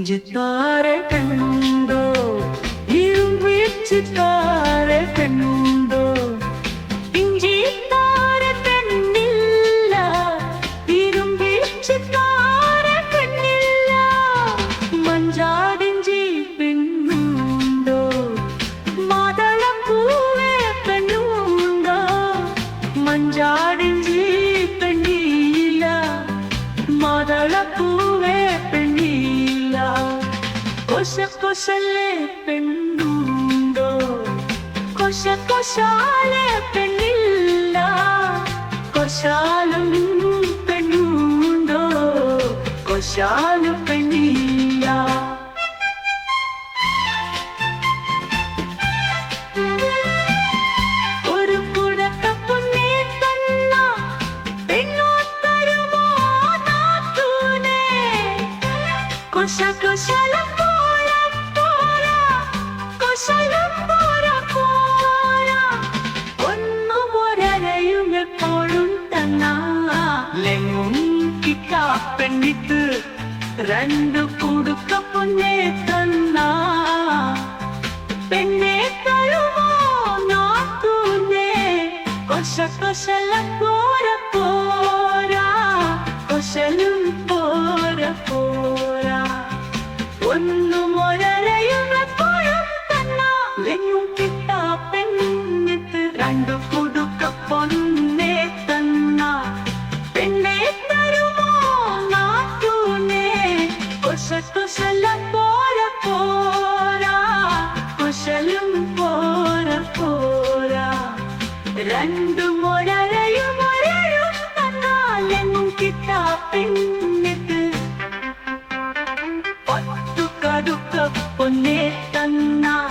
ഇഞ്ചിത്താര കണ്ടോ ഇരുമ്പിച്ചിത്താര കണ്ടോ കൊശ കൊശല്ലേ പെണ്ണുണ്ടോ കൊശ കൊശാലെ പെണ്ണില്ല കൊശാലും പെണ്ണുണ്ടോ കൊശാലും പെണ്ണില്ല ഒരു കുടക്കപ്പൊന്നേ തന്ന പെണ്ണോത്തരുമോ നാത്തൂനെ കൊശ കൊശലം പോര പോര കൊശലം പോര പോര ഒന്നും ഒരരയും എപ്പോഴും തന്ന ലെങ്ങും കിട്ടാപ്പെണ്ണിത്ത് രണ്ട് കുടുക്കപ്പൊന്നേ തന്ന പെണ്ണെ തരുമോ നാത്തൂനെ കൊശ കൊശല പോര പോരാ കൊശലും പോര പോരാ கண்டு புடுக்க பொன்னே தன்னா. பெண்ணே தருமோ நாட்டுனே. குச குசல போற. போரா குசலும் போற போரா ரெண்டு முறையும் முறையும் தன்னால் என் கிட்டா பெண்ணுக்கு. பொத்து பொன்னே தன்னா.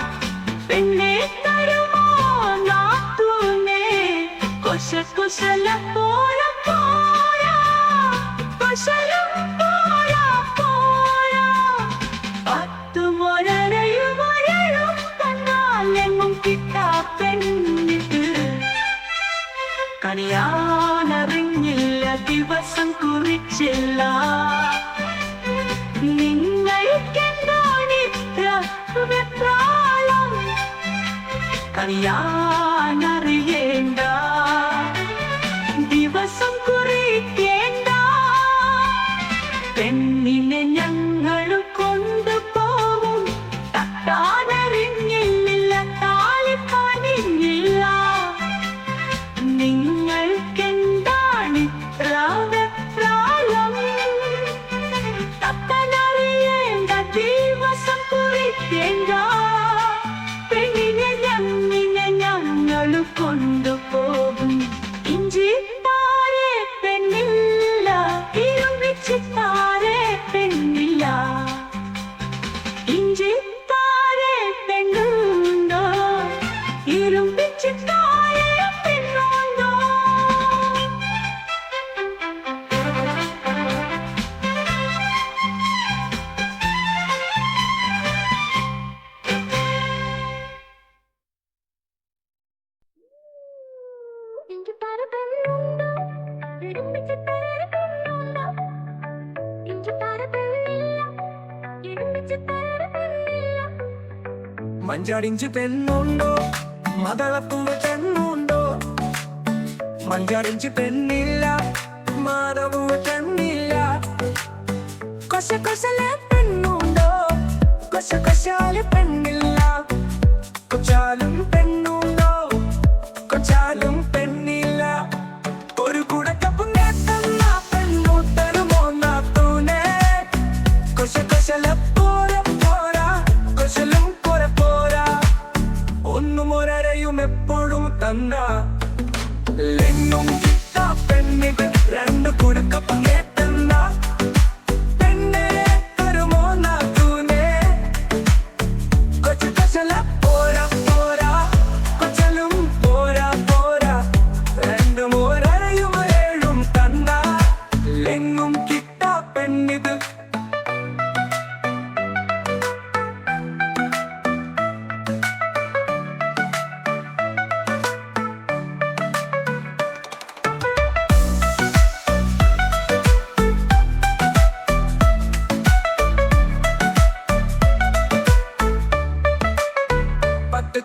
കണിയാനറിഞ്ഞില്ല ദിവസം കുറിച്ചില്ല. നിങ്ങൾക്കെന്താണ് വെപ്രാളം? Jenga മഞ്ചാടിഞ്ച് പെണ്ണുണ്ടോ? മതളപ്പുമ്പ പെണ്ണുണ്ടോ മഞ്ചാടിഞ്ച് പെണ്ണില്ല മാധവും പെണ്ണില്ല കൊശ കൊശല പെണ്ണുണ്ടോ? കൊശ കൊശാൽ പെണ്ണില്ല. കൊച്ചാലും പെണ്ണുണ്ടോ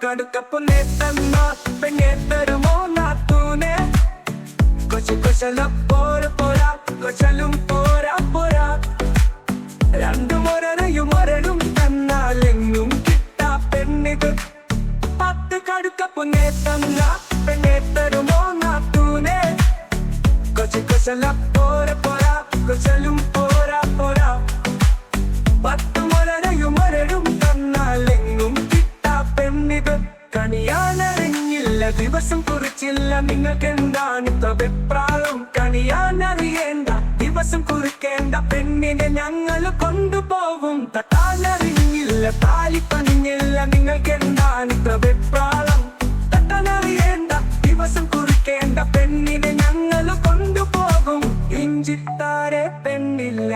కడుకపు నేతన్నా పెంగేతరుమో నా తూనే కొచి కొచల పోర పోరా కొచలు పోరా పోరా రెండు మొరయుమ ദിവസം കുറിച്ചില്ല നിങ്ങൾക്ക് എന്താണ് അഭിപ്രായം കണിയാൻ അറിയേണ്ട ദിവസം കുറിക്കേണ്ട പെണ്ണിനെ ഞങ്ങൾ കൊണ്ടുപോകും. തട്ടാനറിഞ്ഞില്ല താലി പണിഞ്ഞില്ല നിങ്ങൾക്ക് എന്താണ് അഭിപ്രായം തട്ടാനറിയേണ്ട ദിവസം കുറിക്കേണ്ട പെണ്ണിനെ ഞങ്ങൾ കൊണ്ടുപോകും. ഇഞ്ചിത്താരെ പെണ്ണില്ല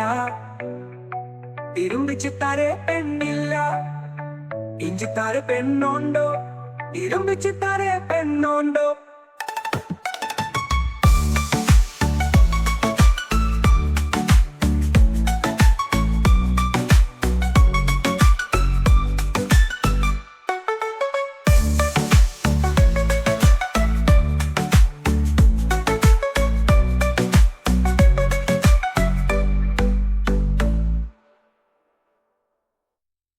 തിരുമ്പിച്ചിത്താരെ പെണ്ണില്ല. ഇഞ്ചിത്താരെ പെണ്ണുണ്ടോ? ഇരുമ്പിച്ചിത്താരെ പെണ്ണുണ്ടോ?